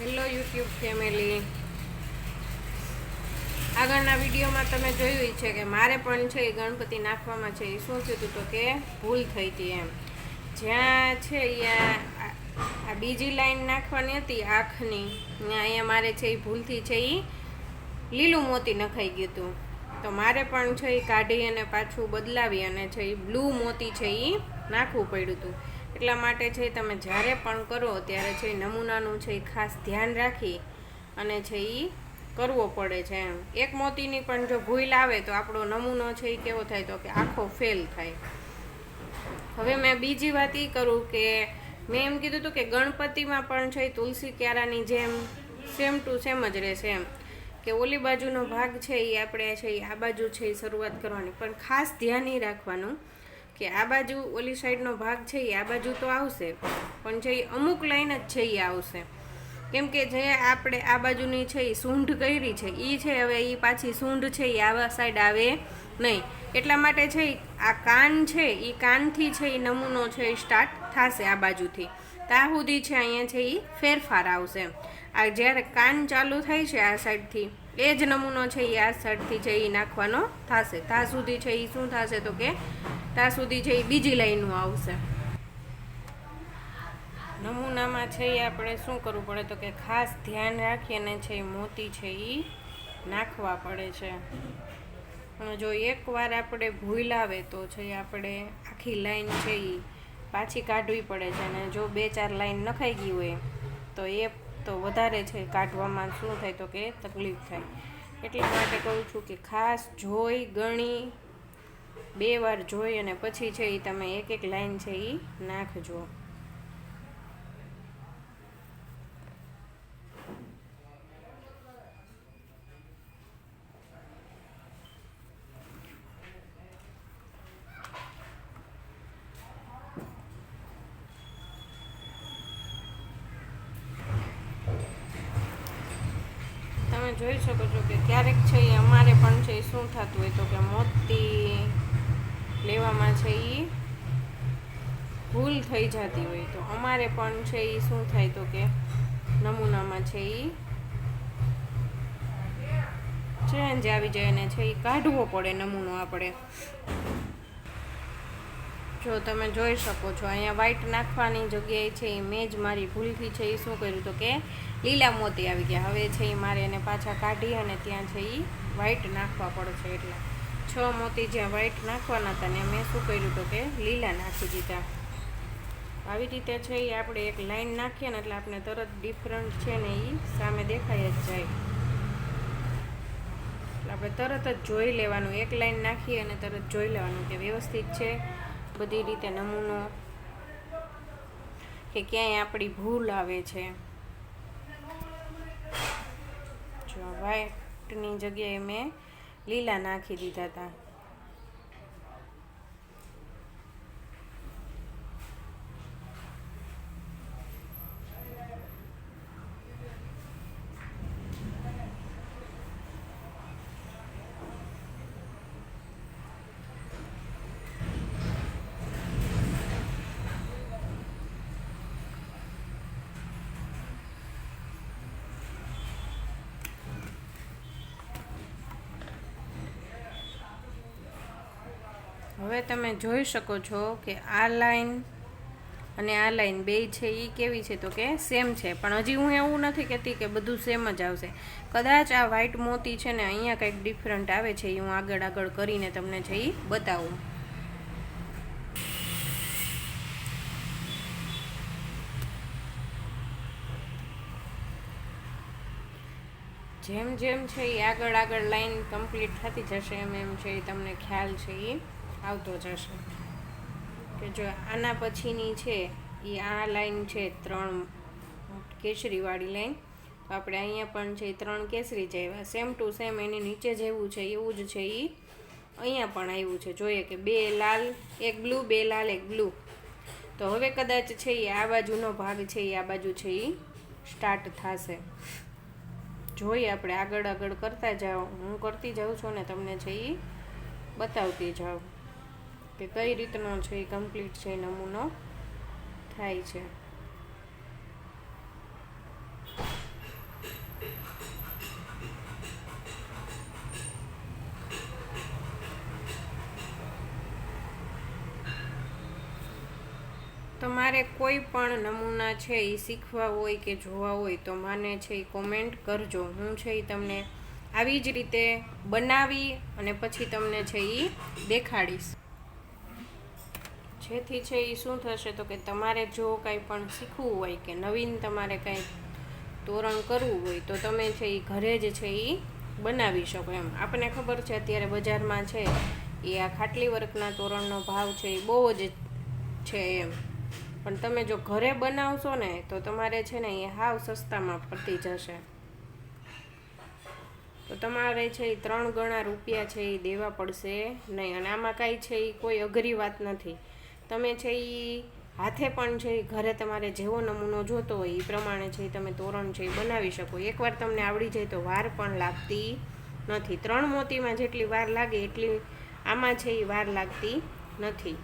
Hello YouTube family આગળના વિડીયોમાં તમે જોયું છે કે મારે પણ છે એ ગણપતિ નાખવામાં છે એ શું થયું હતું તો કે ભૂલ થઈ હતી એમ. જ્યાં છે અહીંયા આ- બીજી લાઈન નાખવાની હતી, આંખની. અહીંયા મારે છે એ ભૂલથી છે એ લીલું મોતી નખાઈ ગયું હતું તો મારે પણ છે એ કાઢી અને પાછું બદલાવી અને છે એ બ્લુ મોતી છે એ નાખવું પડ્યું હતું એટલા માટે છે, તમે જ્યારે પણ કરો ત્યારે છે, નમૂનાનું છે, એ ખાસ ધ્યાન રાખી અને છે એ કરવો પડે છે એમ. એક મોતીની પણ જો ભૂલ આવે તો આપણો નમૂનો છે એ કેવો થાય તો કે આખો ફેલ થાય. હવે મેં બીજી વાત એ કરું કે મેં એમ કીધું હતું કે ગણપતિમાં પણ છે, તુલસી ક્યારાની જેમ સેમ ટુ સેમ જ રહેશે એમ. કે ઓલી બાજુનો ભાગ છે એ આપણે છે એ આ બાજુ છે એ શરૂઆત કરવાની. પણ ખાસ ધ્યાન એ રાખવાનું કે આ બાજુ ઓલી સાઈડનો ભાગ છે એ આ બાજુ તો આવશે, પણ એ અમુક લાઈન જ છે એ આવશે. કેમ કે જે આપણે આ બાજુની છે એ સૂંઢ કરી છે એ છે હવે એ પાછી સૂંઢ છે એ આવા સાઈડ આવે નહીં. એટલા માટે છે આ કાન છે એ કાનથી છે એ નમૂનો છે એ સ્ટાર્ટ થશે આ બાજુથી. ત્યાં સુધી છે અહીંયા છે એ ફેરફાર આવશે. આ જ્યારે કાન ચાલુ થાય છે આ સાઈડથી એ જ નમૂનો છે એ આ સાઈડથી છે એ નાખવાનો થશે. ત્યાં સુધી છે એ શું થશે તો કે ત્યાં સુધી છે એ બીજી લાઈનો આવશે. નમૂનામાં છે એ આપણે શું કરવું પડે તો કે ખાસ ધ્યાન રાખીને છે એ મોતી છે એ નાખવા પડે છે. અને જો એકવાર આપણે ભૂલ આવે તો છે આપણે આખી લાઈન છે એ પાછી કાઢવી પડે છે અને જો બે ચાર લાઈન નખાઈ ગઈ હોય તો એ તો વધારે છે કાઢવામાં શું થાય તો કે તકલીફ થાય. એટલા માટે કહું છું કે ખાસ જોઈ, ગણી, બે વાર જોઈ અને પછી છે એ તમે એક એક લાઈન છે એ નાખજો તમે જોઈ શકો છો કે ક્યારેક છે એ અમારે પણ છે એ શું થતું હોય તો કે મોતી લેવામાં છે એ ભૂલ થઈ જતી હોય તો અમારે પણ છે એ શું થાય તો કે નમૂનામાં છે એ ચેન્જ આવી જાય અને છે એ કાઢવો પડે, નમૂનો આપણે. જો તમે જોઈ શકો છો, અહીંયા વ્હાઈટ નાખવાની જગ્યાએ છે એ મેં જ મારી ભૂલથી છે એ શું કર્યું તો કે લીલા મોતી આવી ગયા. હવે છે એ મારે એને પાછા કાઢી અને ત્યાં છે એ વ્હાઈટ નાખવા પડશે એટલે. છ મોતી જ્યાં વ્હાઈટ નાખવાના હતા ને મેં શું કર્યું તો કે લીલા નાખી દીધા. આવી રીતે છે એ આપણે એક લાઈન નાખીએ ને એટલે આપણે તરત ડિફરન્ટ છે ને એ સામે દેખાય જ જાય. આપણે તરત જ જોઈ લેવાનું. એક લાઈન નાખી અને તરત જોઈ લેવાનું કે વ્યવસ્થિત છે. બધી રીતે નમૂનો કે ક્યાંય આપણી ભૂલ આવે છે. જો વ્હાઈટની જગ્યાએ મેં લીલા નાખી દીધા હતા. હવે તમે જોઈ શકો છો કે આ લાઈન અને આ લાઈન બે છે એ કેવી છે તો કે સેમ છે. પણ હજી હું એવું નથી કહેતી કે બધું સેમ જ આવશે. કદાચ આ વ્હાઈટ મોતી છે ને અહીંયા કંઈક ડિફરન્ટ આવે છે એ હું આગળ આગળ કરીને તમને છે એ બતાવું. જેમ જેમ છે એ આગળ આગળ લાઈન કમ્પ્લીટ થતી જશે, એમ એમ છે એ તમને ખ્યાલ છે એ આવતો જશે. કે જો આના પછીની છે એ આ લાઈન છે ત્રણ કેસરીવાળી લાઈન, તો આપણે અહીંયા પણ છે ત્રણ કેસરી એવા સેમ ટુ સેમ એની નીચે જેવું છે, એવું જ છે એ અહીંયા પણ આવ્યું છે, જોઈએ કે બે લાલ, એક બ્લુ બે લાલ, એક બ્લુ તો હવે કદાચ છે એ આ બાજુનો ભાગ છે એ આ બાજુ છે એ સ્ટાર્ટ થશે. જોઈએ આપણે આગળ આગળ કરતા જાઓ. હું કરતી જાઉં છું ને તમને છે એ બતાવતી જાઉં. કે કઈ રીતનો છે એ કમ્પ્લીટ છે નમૂનો થાય છે. તમારે કોઈ પણ નમૂના છે એ શીખવા હોય કે જોવા હોય તો મને છે એ કોમેન્ટ કરજો. હું છે એ તમને આવી જ રીતે બનાવી અને પછી તમને છે એ દેખાડીશ. જેથી છે એ શું થશે તો કે તમારે જો કાંઈ પણ શીખવું હોય કે નવીન તમારે કાંઈ તોરણ કરવું હોય તો તમે છે એ ઘરે જ છે એ બનાવી શકો એમ. આપણને ખબર છે અત્યારે બજારમાં છે એ આ ખાટલી વર્કના તોરણનો ભાવ છે એ બહુ જ છે એમ. પણ તમે જો ઘરે બનાવશો ને તો તમારે છે ને એ હાવ સસ્તામાં પતી જશે. તો તમારે છે એ ત્રણ ગણા રૂપિયા છે એ દેવા પડશે નહીં. અને આમાં કાંઈ છે એ કોઈ અઘરી વાત નથી. તમે છે એ હાથે પણ છે ઘરે તમારે જેવો નમૂનો જોતો હોય એ પ્રમાણે છે તમે તોરણ છે એ બનાવી શકો. એકવાર તમને આવડી જાય તો વાર પણ લાગતી નથી. ત્રણ મોતીમાં જેટલી વાર લાગે એટલી આમાં છે એ વાર લાગતી નથી.